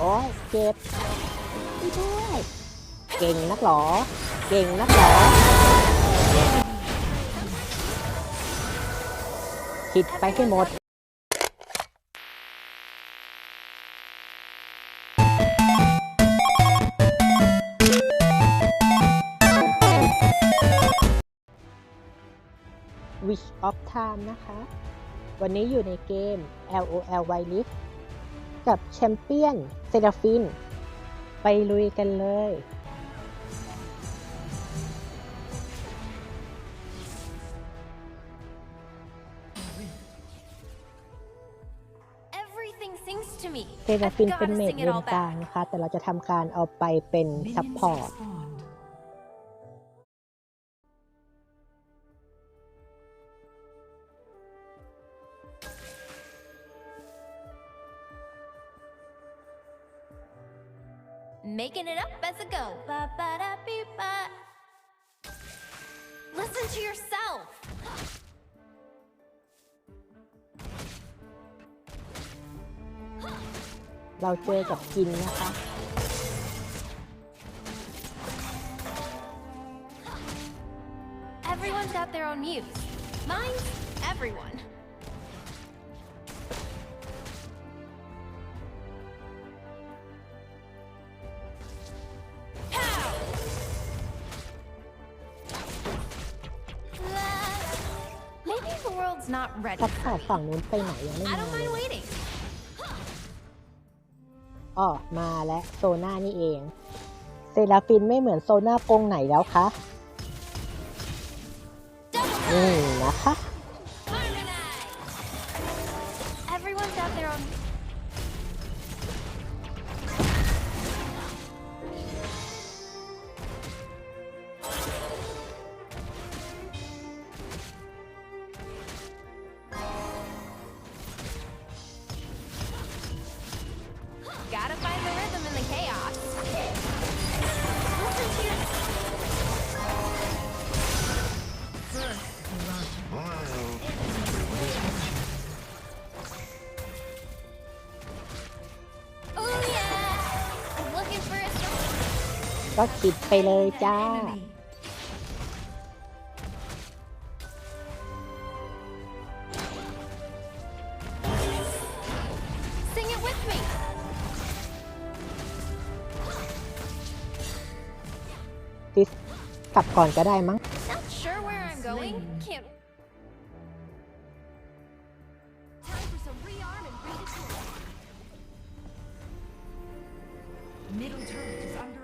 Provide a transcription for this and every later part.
โอ้ยเจ็บไม่ด้วยเก่งนักหรอ เก่งนักหรอ คิดไปให้หมด Wish of Time นะคะ วันนี้อยู่ในเกม LOL Wild Rift กับแชมเปี้ยนเซราฟิน ไปลุยกันเลย Everything sings to me. เซราฟิน I've เป็น gotta เมด sing เล it น all กลาง back. นะคะ แต่เราจะทำการเอาไปเป็นซัพพอร์ต Making it up as I go. Ba ba da beep ba. Listen to yourself. เราเจอกับกินนะคะ Everyone's got their own muse. Mine's everyone. Ready ซัพพอ for ร์ต me. ฝั่งนู้นไปไหนยังไม่ I มา don't เล mind ย waiting. อ๋อมาแล้วโซน่านี่เอง เซราฟินไม่เหมือนโซน่ากรงไหนแล้วคะ Double นี่ time! นะคะ ก็คิดไปเลยจ้า Sing it with me. ติสกลับก่อนก็ได้มั้ง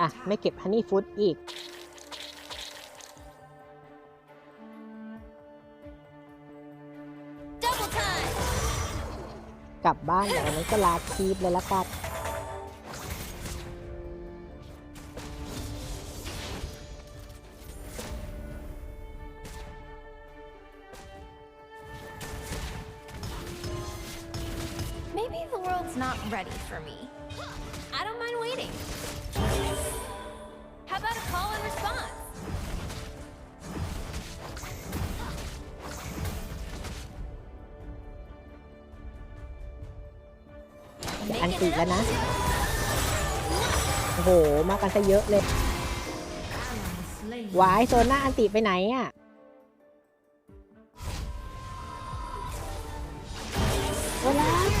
อะ attack. ไม่เก็บฮันนี่ฟูดอีก Double time. กลับบ้านอย่างนั้นก็ลาคีบเลยละกัน Maybe the world's not ready for me. I don't mind waiting. How about a call and response? จะอันติแล้วนะโอ้โห มากันซะเยอะเลย Ally slain. วายโซน่าอันติไปไหนอะ โอ้ย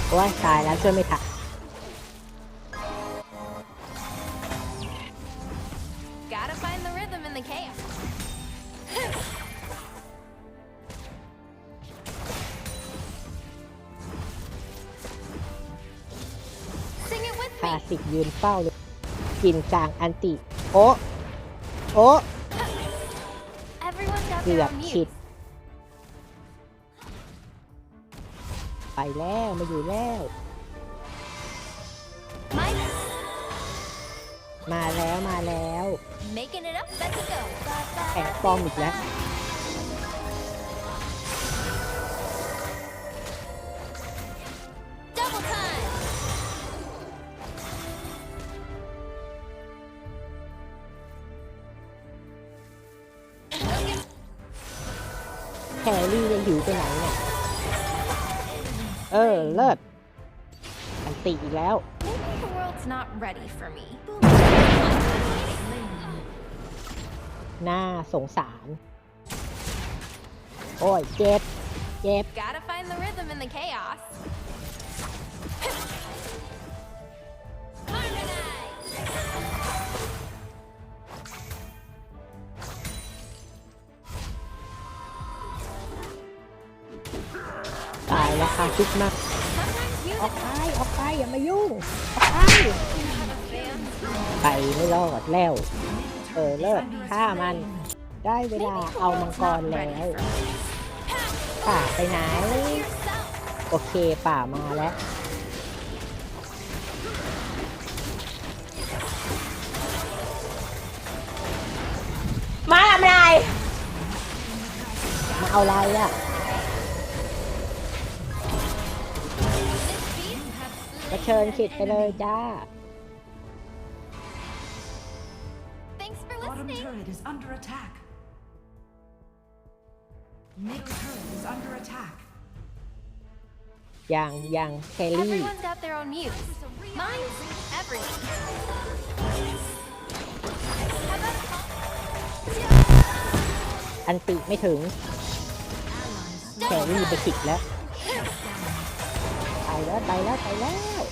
โอ้ยตายแล้วช่วยไม่ทัน it with คา me. สิกยืนเฝ้าเลย กินกลางอันติ โอ้โอ้ Everyone's got เกื their อบ own ฉิด muse. ไปแล้วมาอยู่แล้ว Mine มาแล้วมาแล้ว making it up as I go. Ba, ba, แข่ง da, ฟอร์มอีกแล้ว แครี่จะหิวไปไหนเนี่ยเออ เลิศอันติอีกแล้ว Maybe the world's not ready for me. น่าสงสาร โอ้ย เจ็บ เจ็บายแล้วค่ะคิดมาก Sometimes ออก music ไปออกไปอย่ามายุ่งออกไปไปไม่รอดแล้ว เออเลิกฆ่ามัน ได้เว Maybe ลา the เอามัง world's กร not แล้ ready ว for me. ป่าไปไหน Yourself. โอเคป่ามาแล้วมาทำอะไรมาเอาอะไรอะ ก็เชิญขิดไปเลยจ้า Thanks for Bottom listening. turret is under attack. Middle turret is under attack. อย่างอย่างแครี่ Everyone's got their own muse. Mine's everyone. How about a call? อันติไม่ถึง แครี่ไปขิดแล้วไป แล้ไปแล้วไปแล้ว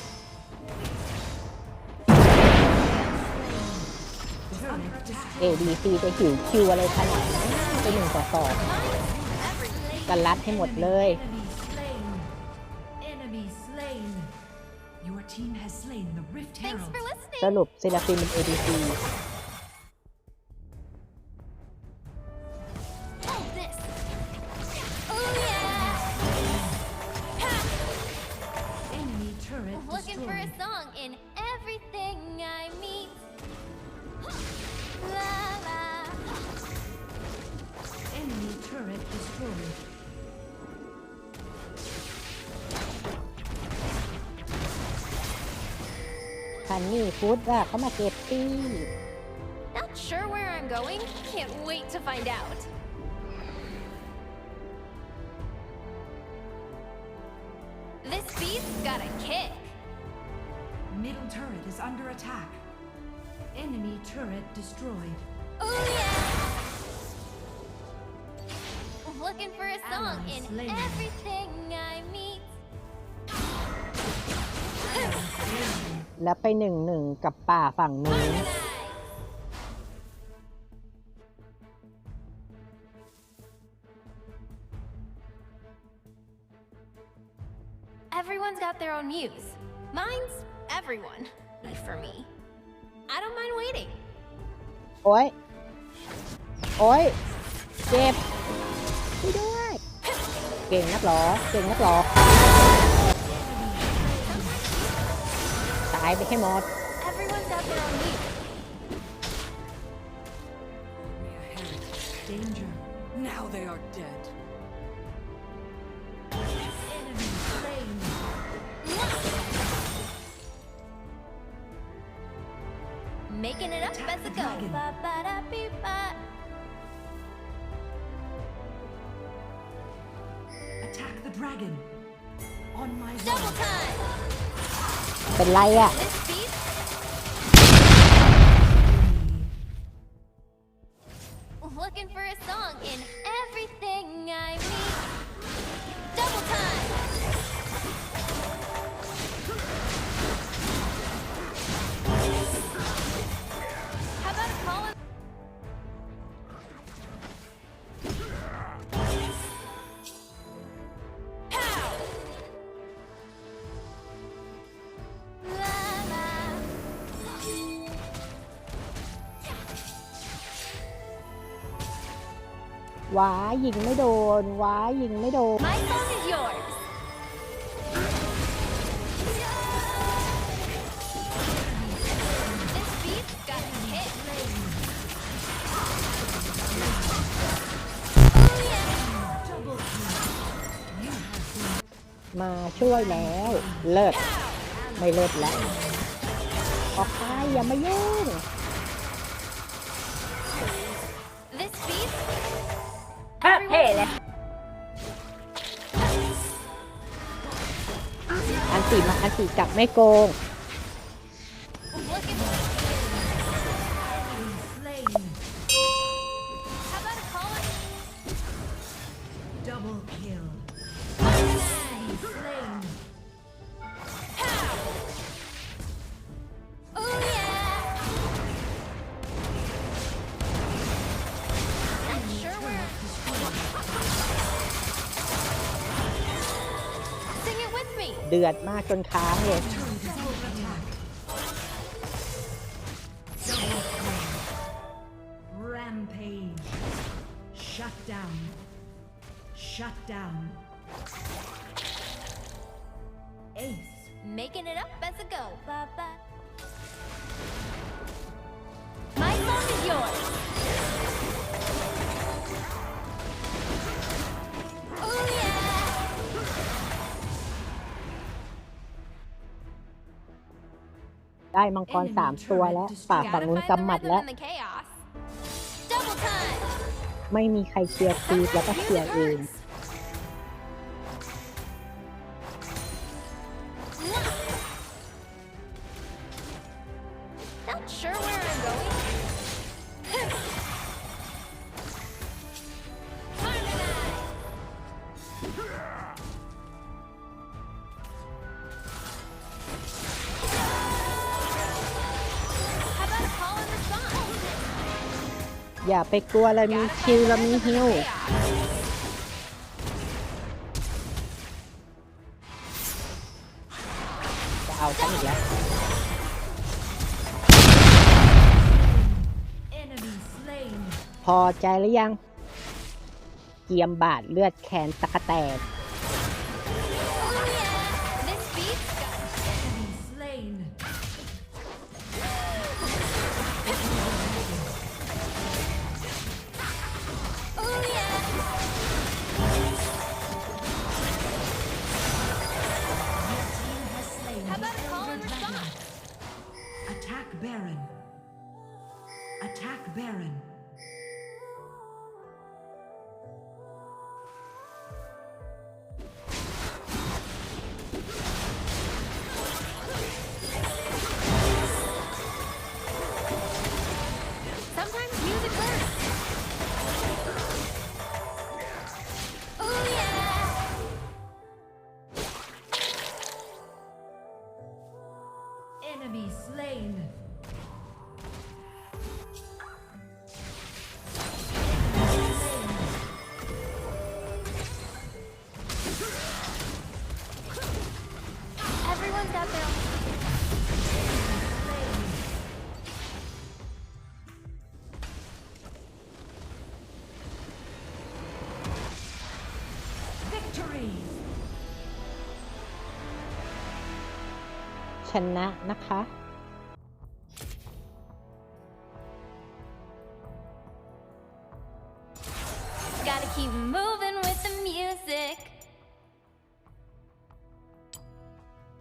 เอดีซีจะหิวคิวอะไรขนาดนั้นไปหนึ่งต่อสองกันรัดให้หมดเลย สรุปเซราฟินเป็นเอดีซี in everything I meet. La la. Enemy turret destroyed. คันนี่ฟู้ดว่าเขามาเก็บตี้ Not sure where I'm going. Can't wait to find out. This beat's got a kick. Middle turret is under attack. Enemy turret destroyed. Oh yeah. Looking for a song Ally in slain. everything I meet. แล้วไปหนึ่งหนึ่งกับป่าฝั่งนู้น Harmonize. Everyone's got their own muse. Mine's everyone. For me. I don't mind waiting. โอ้ย โอ้ย เจ็บช่วยด้วย เก่งนักหรอ เก่งนักหรอ ตายไปให้หมด Everyone's got their own muse. Danger. Now they are dead. dragon. Ba-ba-da-beep-ba. Attack the dragon. On my Double way. time. เป็นไรอ่ะ ว้ายิงไม่โดน ว้ายิงไม่โดน My song is yours. This beat's got a kick. Oh yeah. Double kill. You have been มาช่วยแล้ว เลิศ ไม่เลิศแล้ว ออกไปอย่ามายุ่ง เฮ้เท่เลยอันตีมาอันตีกลับไม่โกง เดือดมากจนค้างเลย ได้มังกรสามตัวแล้วปากฝั่ง Gotta นู้น find the กำหมัด rhythm แล้ว in the chaos. Double time. ไม่มีใครเคลียร์คีบแล้วก็เคลีย Music ร์เอง อย่าไปกลัวเรามีคิวเรามีฮิวจะเอาฉันอีกแล้ว Enemy slain. พอใจหรือยัง เกียมบาดเลือดแขนตะกะแตน ชนะนะคะ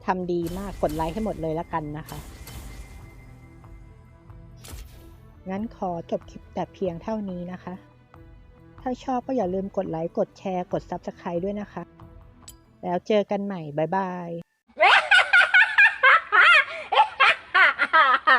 ทำดีมากกดไลค์ให้หมดเลยละกันนะคะ งั้นขอจบคลิปแต่เพียงเท่านี้นะคะ ถ้าชอบก็อย่าลืมกดไลค์ กดแชร์ กด Subscribe ด้วยนะคะ แล้วเจอกันใหม่ บ๊ายบาย